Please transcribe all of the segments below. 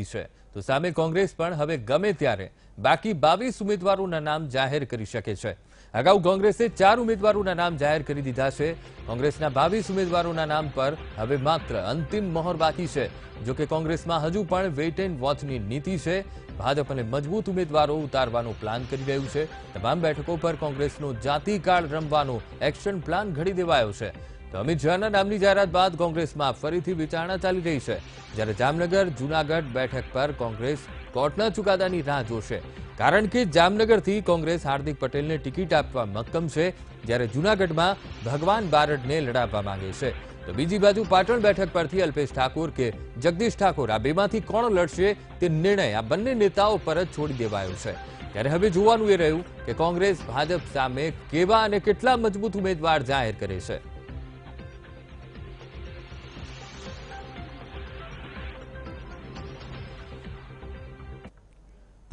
છે. તો સામે કોંગ્રેસ પણ હવે ગમે ત્યારે બાકી બાવીસ ઉમેદવારોના નામ જાહેર કરી શકે છે. અગાઉ કોંગ્રેસે ચાર ઉમેદવારોના નામ જાહેર કરી દીધા છે. કોંગ્રેસના બાવીસ ઉમેદવારોના નામ પર હવે માત્ર અંતિમ મોહર બાકી છે. જો કે કોંગ્રેસમાં હજુ પણ વેઇટ એન્ડ વોચની નીતિ છે. ભાજપ અને મજબૂત ઉમેદવારો ઉતારવાનો પ્લાન કરી રહ્યું છે. તમામ બેઠકો પર કોંગ્રેસનો જાતિકાળ રમવાનો એક્શન પ્લાન ઘડી દેવાયો છે. તો અમિત શાહના નામની જાહેરાત બાદ કોંગ્રેસમાં ફરીથી વિચારણા ચાલી રહી છે. જ્યારે જામનગર, જૂનાગઢ બેઠક પર કોંગ્રેસ કોર્ટના ચુકાદાની રાહ જોશે. કારણ કે જામનગરથી કોંગ્રેસ હાર્દિક પટેલને ટિકિટ આપવા મક્કમ છે, જ્યારે જૂનાગઢમાં ભગવાન બારડને લડાવવા માંગે છે. તો બીજી બાજુ પાટણ બેઠક પરથી અલ્પેશ ઠાકોર કે જગદીશ ઠાકોર, આ બેમાંથી કોણ લડશે તે નિર્ણય આ બંને નેતાઓ પર જ છોડી દેવાયો છે. ત્યારે હવે જોવાનું એ રહ્યું કે કોંગ્રેસ ભાજપ સામે કેવા અને કેટલા મજબૂત ઉમેદવાર જાહેર કરે છે.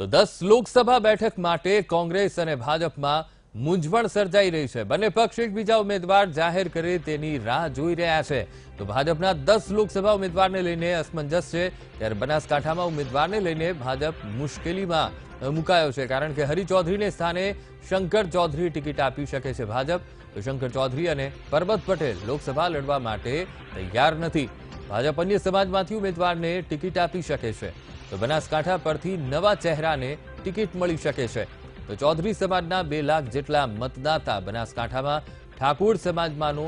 તો દસ લોકસભા બેઠક માટે કોંગ્રેસ અને ભાજપમાં મૂંઝવણ સર્જાઈ રહી છે. બંને પક્ષ એકબીજા ઉમેદવાર જાહેર કરે તેની રાહ જોઈ રહ્યા છે. તો ભાજપના દસ લોકસભા ઉમેદવારને લઈને અસમંજસ છે. ત્યારે બનાસકાંઠામાં ઉમેદવારને લઈને ભાજપ મુશ્કેલીમાં મુકાયો છે. કારણ કે હરિચૌધરીને સ્થાને શંકર ચૌધરી ટિકિટ આપી શકે છે ભાજપ. તો શંકર ચૌધરી અને પરબત પટેલ લોકસભા લડવા માટે તૈયાર નથી. ભાજપ અન્ય સમાજમાંથી ઉમેદવારને ટિકિટ આપી શકે છે. તો બનાસકાંઠા પરથી નવા ચહેરાને ટિકિટ મળી શકે છે. તો ચૌધરી સમાજના બે લાખ જેટલા મતદાતા બનાસકાંઠામાં ઠાકોર સમાજમાંનો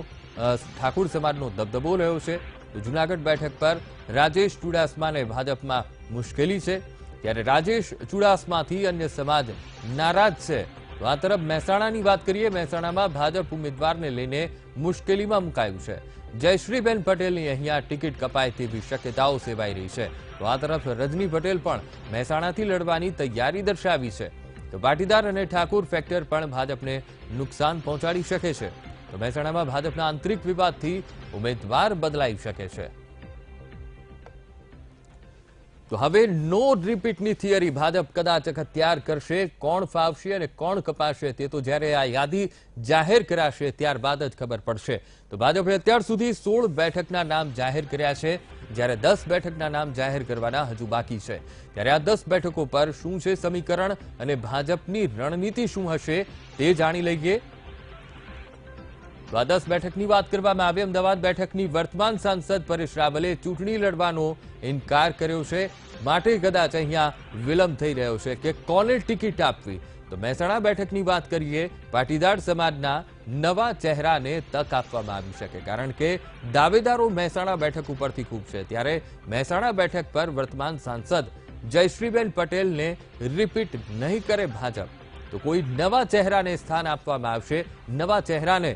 ઠાકોર સમાજનો દબદબો રહ્યો છે. તો જુનાગઢ બેઠક પર રાજેશ ચુડાસમાને ભાજપમાં મુશ્કેલી છે. ત્યારે રાજેશ ચુડાસમાથી અન્ય સમાજ નારાજ છે. તો આ તરફ મહેસાણાની વાત કરીએ, મહેસાણામાં ભાજપ ઉમેદવારને લઈને મુશ્કેલીમાં મુકાયું છે. જયશ્રીબેન પટેલની અહીંયા ટિકિટ કપાય તેવી શક્યતાઓ સેવાઈ રહી છે. તો આ તરફ રજની પટેલ પણ મહેસાણાથી લડવાની તૈયારી દર્શાવી છે. તો પાટીદાર અને ઠાકુર ફેક્ટર પણ ભાજપને નુકસાન પહોંચાડી શકે છે. તો મહેસાણામાં ભાજપના આંતરિક વિવાદથી ઉમેદવાર બદલાઈ શકે છે. તો હવે નો રિપીટની થિયરી ભાજપ કદાચ તૈયાર કરશે. કોણ ફાવશે અને કોણ કપાશે તે તો જ્યારે આ યાદી જાહેર કરાશે ત્યારબાદ જ ખબર પડશે. તો ભાજપે અત્યાર સુધી સોળ બેઠકના નામ જાહેર કર્યા છે. જ્યારે દસ બેઠકના નામ જાહેર કરવાના હજુ બાકી છે. ત્યારે આ દસ બેઠકો પર શું છે સમીકરણ અને ભાજપની રણનીતિ શું હશે તે જાણી લઈએ. તો આ દસ બેઠકની વાત કરવામાં આવે. અમદાવાદ બેઠકની વર્તમાન સાંસદ પરેશ રાવલે ચૂંટણી લડવાનો ઇનકાર કર્યો છે. માટે કદાચ અહીંયા વિલંબ થઈ રહ્યો છે કે કોને ટિકિટ આપવી? તો મહેસાણા બેઠકની વાત કરીએ, પાટીદાર સમાજના નવા ચહેરાને તક આપવામાં આવી શકે, કારણ કે દાવેદારો મહેસાણા બેઠક ઉપરથી ખૂબ છે. ત્યારે મહેસાણા બેઠક પર વર્તમાન સાંસદ જયશ્રીબેન પટેલને રિપીટ નહીં કરે ભાજપ. તો કોઈ નવા ચહેરાને સ્થાન આપવામાં આવશે? નવા ચહેરાને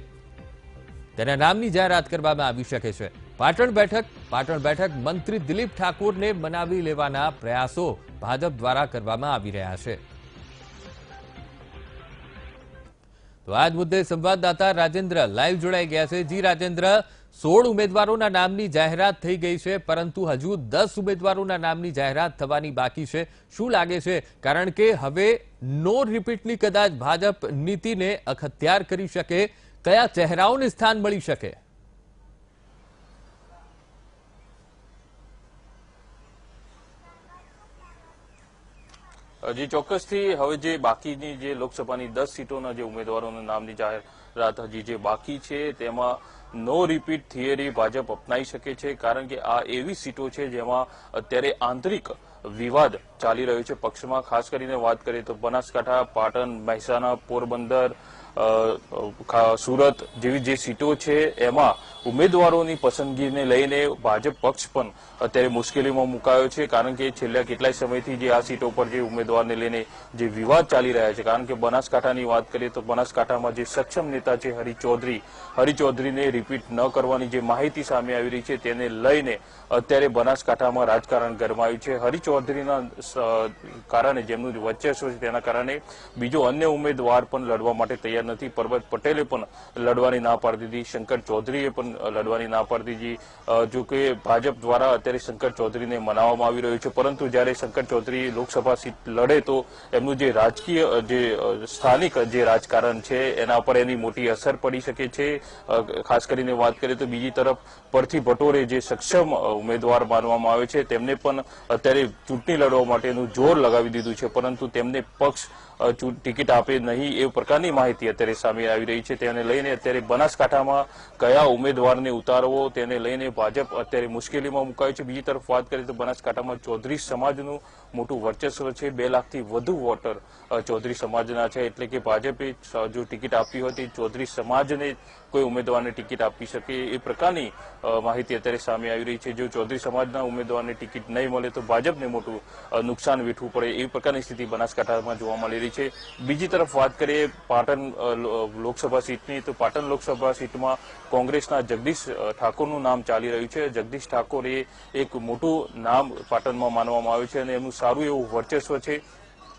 તેના નામની જાહેરાત કરવામાં આવી શકે છે. પાટણ બેઠક પાટણ બેઠક મંત્રી દિલીપ ઠાકોરને મનાવી લેવાના પ્રયાસો ભાજપ દ્વારા કરવામાં આવી રહ્યા છે. તો આ જ મુદ્દે સંવાદદાતા રાજેન્દ્ર લાઈવ જોડાઈ ગયા છે. જી રાજેન્દ્ર, સોળ ઉમેદવારોના નામની જાહેરાત થઈ ગઈ છે, પરંતુ હજુ દસ ઉમેદવારોના નામની જાહેરાત થવાની બાકી છે. શું લાગે છે? કારણ કે હવે નો રિપીટની કદાચ ભાજપ નીતિને અખત્યાર કરી શકે કયા ચહેરાઓને સ્થાન મળી શકે? હજી ચોક્કસથી હવે જે બાકીની જે લોકસભાની દસ સીટોના જે ઉમેદવારોના નામની જાહેરાત હજી જે બાકી છે, તેમાં નો રિપીટ થિયરી ભાજપ અપનાવી શકે છે, કારણ કે આ એવી સીટો છે જેમાં અત્યારે આંતરિક વિવાદ ચાલી રહ્યો છે પક્ષમાં. ખાસ કરીને વાત કરીએ તો બનાસકાંઠા, પાટણ, મહેસાણા, પોરબંદર સુરત જેવી જે સીટો છે, એમાં ઉમેદવારોની પસંદગીને લઈને ભાજપ પક્ષ પણ અત્યારે મુશ્કેલીમાં મુકાયો છે, કારણ કે છેલ્લા કેટલાય સમયથી જે આ સીટો પર જે ઉમેદવારને લઈને જે વિવાદ ચાલી રહ્યા છે, કારણ કે બનાસકાંઠાની વાત કરીએ તો બનાસકાંઠામાં જે સક્ષમ નેતા છે હરિ ચૌધરી, હરિ રિપીટ ન કરવાની જે માહિતી સામે આવી રહી છે, તેને લઈને અત્યારે બનાસકાંઠામાં રાજકારણ ગરમાયું છે. હરિ ચૌધરીના કારણે જેમનું વર્ચસ્વ છે, તેના કારણે બીજો અન્ય ઉમેદવાર પણ લડવા માટે તૈયાર તૈયાર નથી. પરબત પટેલે પણ લડવાની ના પાડી દીધી. શંકર ચૌધરીએ પણ લડવાની ના પાડી દીધી. જો કે ભાજપ દ્વારા અત્યારે શંકર ચૌધરીને મનાવવામાં આવી રહ્યું છે. પરંતુ જ્યારે શંકર ચૌધરી લોકસભા સીટ લડે તો એમનું જે રાજકીય, જે સ્થાનિક જે રાજકારણ છે, એના પર એની મોટી અસર પડી શકે છે. ખાસ કરીને વાત કરીએ તો બીજી તરફ પરથી ભટોરે જે સક્ષમ ઉમેદવાર માનવામાં આવે છે, તેમને પણ અત્યારે ચૂંટણી લડવા માટેનું જોર લગાવી દીધું છે. પરંતુ તેમને પક્ષ ટિકિટ આપે નહીં એ પ્રકારની માહિતી અત્યારે સામે આવી રહી છે. તેને લઈને અત્યારે બનાસકાંઠામાં કયા ઉમેદવારને ઉતારવો તેને લઈને ભાજપ અત્યારે મુશ્કેલીમાં મુકાયું છે. બીજી તરફ વાત કરીએ તો બનાસકાંઠામાં ચૌધરી સમાજનું મોટું વર્ચસ્વ છે. બે લાખથી વધુ વોટર ચૌધરી સમાજના છે. એટલે કે ભાજપે જો ટિકિટ આપી હતી ચૌધરી સમાજને કોઈ ઉમેદવારને ટિકિટ આપી શકે એ પ્રકારની માહિતી અત્યારે સામે આવી રહી છે. જો ચૌધરી સમાજના ઉમેદવારને ટિકિટ નહીં મળે તો ભાજપને મોટું નુકસાન વેઠવું પડે એ પ્રકારની સ્થિતિ બનાસકાંઠામાં જોવા મળી રહી છે. બીજી તરફ વાત કરીએ પાટણ લોકસભા સીટની, તો પાટણ લોકસભા સીટમાં કોંગ્રેસના જગદીશ ઠાકોરનું નામ ચાલી રહ્યું છે. જગદીશ ઠાકોર એ એક મોટું નામ પાટણમાં માનવામાં આવે છે અને એમનું સારું એવું વર્ચસ્વ છે.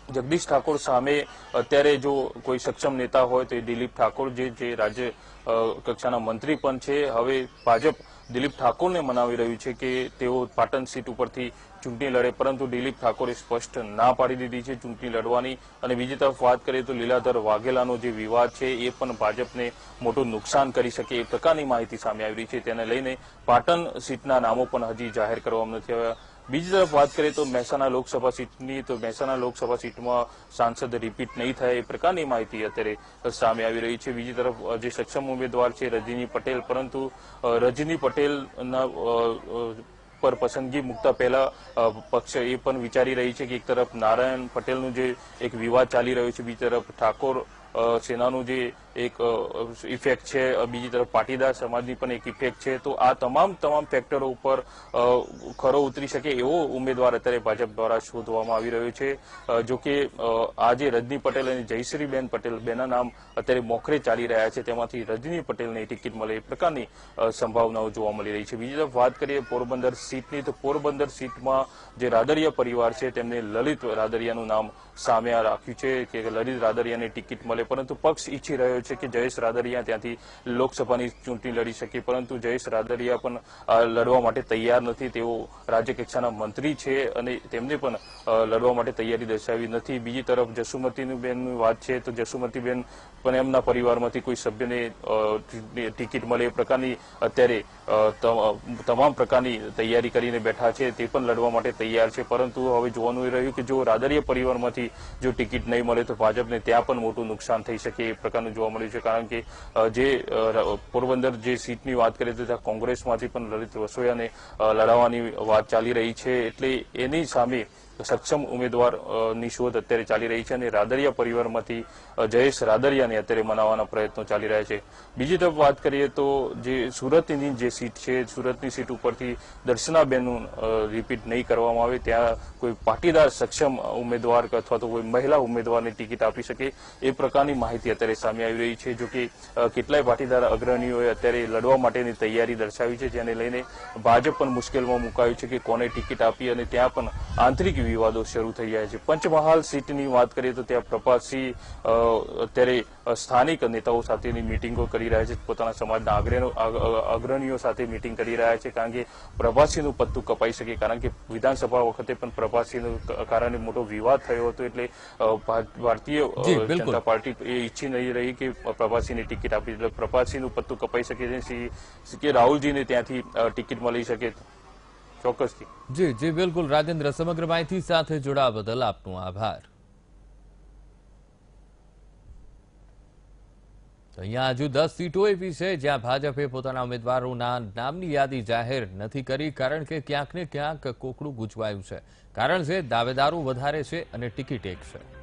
જગદીશ ઠાકોર સામે અત્યારે જો કોઈ સક્ષમ નેતા હોય તો એ દિલીપ ઠાકોર જે જે રાજ્ય કક્ષાના મંત્રી પણ છે. હવે ભાજપ દિલીપ ઠાકોરને મનાવી રહ્યું છે કે તેઓ પાટણ સીટ ઉપરથી ચૂંટણી લડે, પરંતુ દિલીપ ઠાકોરે સ્પષ્ટ ના પાડી દીધી છે ચૂંટણી લડવાની. અને બીજી તરફ વાત કરીએ તો લીલાધર વાઘેલાનો જે વિવાદ છે, એ પણ ભાજપને મોટું નુકસાન કરી શકે એ પ્રકારની માહિતી સામે આવી રહી છે. તેને લઈને પાટણ સીટના નામો પણ હજી જાહેર કરવામાં નથી આવ્યા. બીજી તરફ વાત કરીએ તો મહેસાણા લોકસભા સીટની, તો મહેસાણા લોકસભા સીટમાં સાંસદ રિપીટ નહીં થાય એ પ્રકારની માહિતી અત્યારે સામે આવી રહી છે. બીજી તરફ જે સક્ષમ ઉમેદવાર છે, રજની પટેલ, પરંતુ રજની પટેલના પર પસંદગી મૂકતા પહેલા પક્ષ એ પણ વિચારી રહી છે કે એક તરફ નારાયણ પટેલનું જે એક વિવાદ ચાલી રહ્યો છે, બીજી તરફ ઠાકોર સેનાનું જે એક ઇફેક્ટ છે. બીજી તરફ પાટીદાર સમાજની પણ એક ઇફેક્ટ છે. તો આ તમામ તમામ ફેક્ટરો ઉપર ખરો ઉતરી શકે એવો ઉમેદવાર અત્યારે ભાજપ દ્વારા શોધવામાં આવી રહ્યો છે. જો કે આજે રજની પટેલ અને જયશ્રીબેન પટેલ બેના નામ અત્યારે મોખરે ચાલી રહ્યા છે. તેમાંથી રજની પટેલને ટિકિટ મળે એ પ્રકારની સંભાવનાઓ જોવા મળી રહી છે. બીજી તરફ વાત કરીએ પોરબંદર સીટની, તો પોરબંદર સીટમાં જે રાદરિયા પરિવાર છે, તેમને લલિત રાદરિયાનું નામ સામે રાખ્યું છે કે લલિત રાદડિયાને ટિકિટ મળે. પરંતુ પક્ષ ઈચ્છી રહ્યો છે કે જયેશ રાદરિયા ત્યાંથી લોકસભાની ચૂંટણી લડી શકે, પરંતુ જયેશ રાદરિયા પણ લડવા માટે તૈયાર નથી. તેઓ રાજ્ય કક્ષાના મંત્રી છે અને તેમને પણ લડવા માટે તૈયારી દર્શાવી નથી. બીજી તરફ જસુમતીનું બેનની વાત છે, તો જસુમતીબેન પણ એમના પરિવારમાંથી કોઈ સભ્યને ટિકિટ મળે એ પ્રકારની અત્યારે તમામ પ્રકારની તૈયારી કરીને બેઠા છે. તે પણ લડવા માટે તૈયાર છે. પરંતુ હવે જોવાનું એ રહ્યું કે જો રાદડીય પરિવારમાંથી જો ટિકિટ નહીં મળે તો ભાજપને ત્યાં પણ મોટું નુકસાન થઈ શકે એ પ્રકારનું જોવા મળ્યું છે કારણ કે જે પોરબંદર જે સીટની વાત કરીએ તો ત્યાં કોંગ્રેસમાંથી પણ લલિત રસોઈયાને લડાવવાની વાત ચાલી રહી છે. એટલે એની સામે સક્ષમ ઉમેદવારની શોધ અત્યારે ચાલી રહી છે અને રાદરિયા પરિવારમાંથી જયેશ રાદરિયાને અત્યારે મનાવવાના પ્રયત્નો ચાલી રહ્યા છે. બીજી તરફ વાત કરીએ તો જે સુરતની જે સીટ છે, સુરતની સીટ ઉપરથી દર્શનાબેનનું રિપીટ નહીં કરવામાં આવે, ત્યાં કોઈ પાટીદાર સક્ષમ ઉમેદવાર અથવા તો કોઈ મહિલા ઉમેદવારને ટિકિટ આપી શકે એ પ્રકારની માહિતી અત્યારે સામે આવી રહી છે જો કે કેટલાય પાટીદાર અગ્રણીઓએ અત્યારે લડવા માટેની તૈયારી દર્શાવી છે, જેને લઈને ભાજપ પણ મુશ્કેલમાં મુકાયું છે કે કોને ટિકિટ આપી અને ત્યાં પણ આંતરિક વિવાદો શરૂ થઈ ગયા છે. પંચમહાલ સીટની વાત કરીએ તો ત્યાં પ્રભાતસિંહ અત્યારે સ્થાનિક નેતાઓ સાથેની મિટિંગો કરી રહ્યા છે. પોતાના સમાજના અગ્રણીઓ અગ્રણીઓ સાથે મિટિંગ કરી રહ્યા છે કારણ કે પ્રભાસિંહનું પત્તું કપાઈ શકે કારણ કે વિધાનસભા વખતે પણ પ્રભાસિંહનું કારણે મોટો વિવાદ થયો હતો એટલે ભારતીય. જનતા પાર્ટી એ ઈચ્છી નહીં રહી કે પ્રભાસિંહને ટિકિટ આપી એટલે પ્રભાસિંહનું પત્તું કપાઈ શકે છે કે રાહુલજીને ત્યાંથી ટિકિટ મળી શકે. ચોક્કસથી. જી જી, બિલકુલ. રાજેન્દ્ર, સમગ્ર માહિતી સાથે જોડાવા બદલ આપનો આભાર. અહીંયા હજુ દસ સીટો એવી છે, જ્યાં ભાજપે પોતાના ઉમેદવારોના નામની યાદી જાહેર નથી કરી, કારણ કે ક્યાંક ને ક્યાંક કોકડું ગુચવાયું છે. કારણ છે, દાવેદારો વધારે છે અને ટિકિટ એક છે.